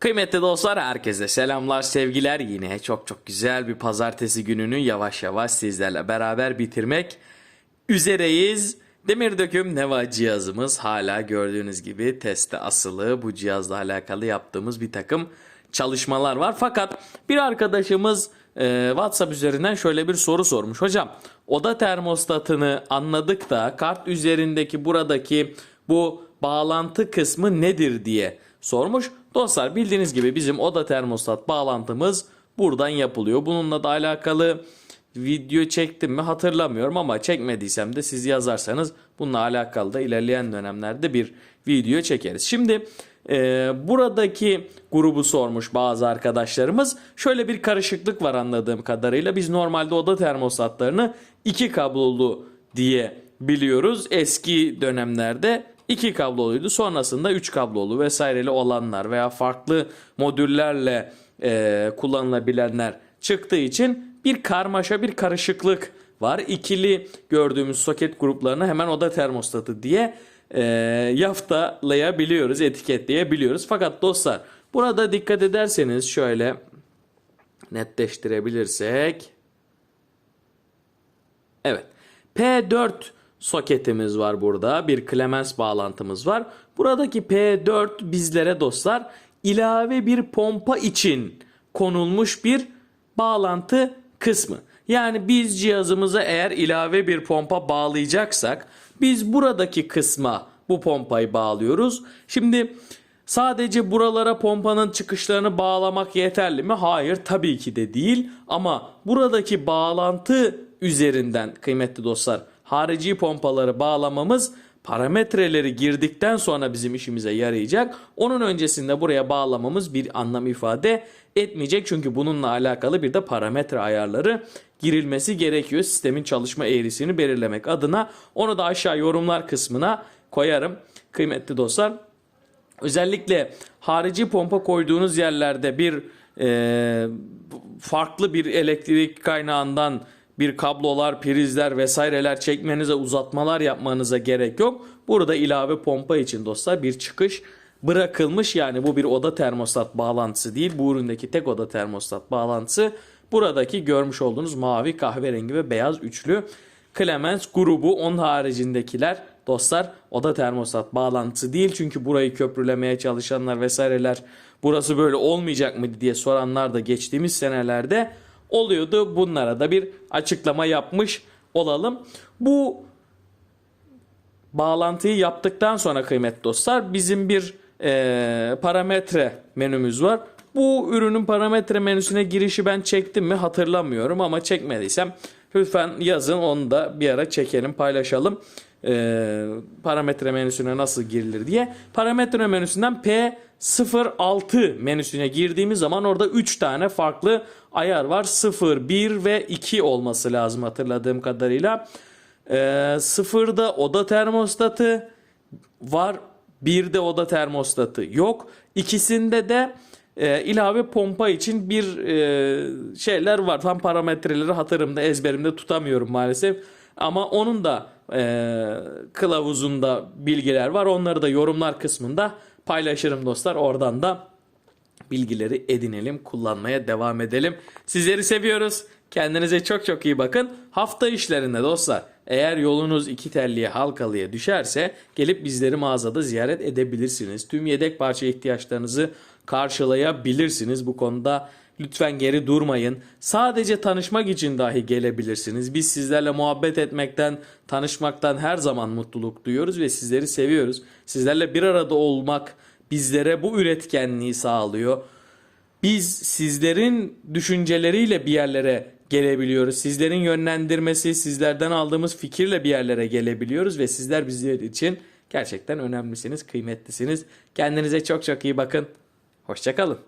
Kıymetli dostlar herkese selamlar sevgiler yine çok çok güzel bir pazartesi gününü yavaş yavaş sizlerle beraber bitirmek üzereyiz. Demir döküm Neva cihazımız hala gördüğünüz gibi teste asılı bu cihazla alakalı yaptığımız bir takım çalışmalar var. Fakat bir arkadaşımız e, WhatsApp üzerinden şöyle bir soru sormuş. Hocam oda termostatını anladık da kart üzerindeki buradaki bu bağlantı kısmı nedir diye sormuş. Dostlar bildiğiniz gibi bizim oda termostat bağlantımız buradan yapılıyor. Bununla da alakalı video çektim mi hatırlamıyorum ama çekmediysem de siz yazarsanız bununla alakalı da ilerleyen dönemlerde bir video çekeriz. Şimdi e, buradaki grubu sormuş bazı arkadaşlarımız. Şöyle bir karışıklık var anladığım kadarıyla. Biz normalde oda termostatlarını iki kablolu diye biliyoruz. Eski dönemlerde iki kabloluydu. Sonrasında üç kablolu vesaireli olanlar veya farklı modüllerle e, kullanılabilenler çıktığı için bir karmaşa bir karışıklık var. İkili gördüğümüz soket gruplarını hemen oda termostatı diye e, yaftalayabiliyoruz, etiketleyebiliyoruz. Fakat dostlar burada dikkat ederseniz şöyle netleştirebilirsek Evet. P4 soketimiz var burada. Bir Clemens bağlantımız var. Buradaki P4 bizlere dostlar ilave bir pompa için konulmuş bir bağlantı kısmı. Yani biz cihazımıza eğer ilave bir pompa bağlayacaksak biz buradaki kısma bu pompayı bağlıyoruz. Şimdi Sadece buralara pompanın çıkışlarını bağlamak yeterli mi? Hayır tabii ki de değil ama buradaki bağlantı üzerinden kıymetli dostlar harici pompaları bağlamamız parametreleri girdikten sonra bizim işimize yarayacak. Onun öncesinde buraya bağlamamız bir anlam ifade etmeyecek. Çünkü bununla alakalı bir de parametre ayarları girilmesi gerekiyor. Sistemin çalışma eğrisini belirlemek adına onu da aşağı yorumlar kısmına koyarım. Kıymetli dostlar Özellikle harici pompa koyduğunuz yerlerde bir e, farklı bir elektrik kaynağından bir kablolar, prizler vesaireler çekmenize, uzatmalar yapmanıza gerek yok. Burada ilave pompa için dostlar bir çıkış bırakılmış. Yani bu bir oda termostat bağlantısı değil. Bu üründeki tek oda termostat bağlantısı buradaki görmüş olduğunuz mavi, kahverengi ve beyaz üçlü Clemens grubu onun haricindekiler dostlar oda termostat bağlantısı değil. Çünkü burayı köprülemeye çalışanlar vesaireler burası böyle olmayacak mı diye soranlar da geçtiğimiz senelerde oluyordu. Bunlara da bir açıklama yapmış olalım. Bu bağlantıyı yaptıktan sonra kıymetli dostlar bizim bir e, parametre menümüz var. Bu ürünün parametre menüsüne girişi ben çektim mi hatırlamıyorum ama çekmediysem lütfen yazın onu da bir ara çekelim paylaşalım. E, parametre menüsüne nasıl girilir diye. Parametre menüsünden P06 menüsüne girdiğimiz zaman orada 3 tane farklı ayar var. 0, 1 ve 2 olması lazım hatırladığım kadarıyla. E, sıfırda oda termostatı var. Bir de oda termostatı yok. İkisinde de e, ilave pompa için bir e, şeyler var. Tam parametreleri hatırımda ezberimde tutamıyorum maalesef. Ama onun da e, kılavuzunda bilgiler var. Onları da yorumlar kısmında paylaşırım dostlar. Oradan da bilgileri edinelim, kullanmaya devam edelim. Sizleri seviyoruz. Kendinize çok çok iyi bakın. Hafta işlerinde dostlar eğer yolunuz iki telliye halkalıya düşerse gelip bizleri mağazada ziyaret edebilirsiniz. Tüm yedek parça ihtiyaçlarınızı karşılayabilirsiniz. Bu konuda lütfen geri durmayın. Sadece tanışmak için dahi gelebilirsiniz. Biz sizlerle muhabbet etmekten, tanışmaktan her zaman mutluluk duyuyoruz ve sizleri seviyoruz. Sizlerle bir arada olmak bizlere bu üretkenliği sağlıyor. Biz sizlerin düşünceleriyle bir yerlere gelebiliyoruz. Sizlerin yönlendirmesi, sizlerden aldığımız fikirle bir yerlere gelebiliyoruz ve sizler bizler için gerçekten önemlisiniz, kıymetlisiniz. Kendinize çok çok iyi bakın. Hoşçakalın.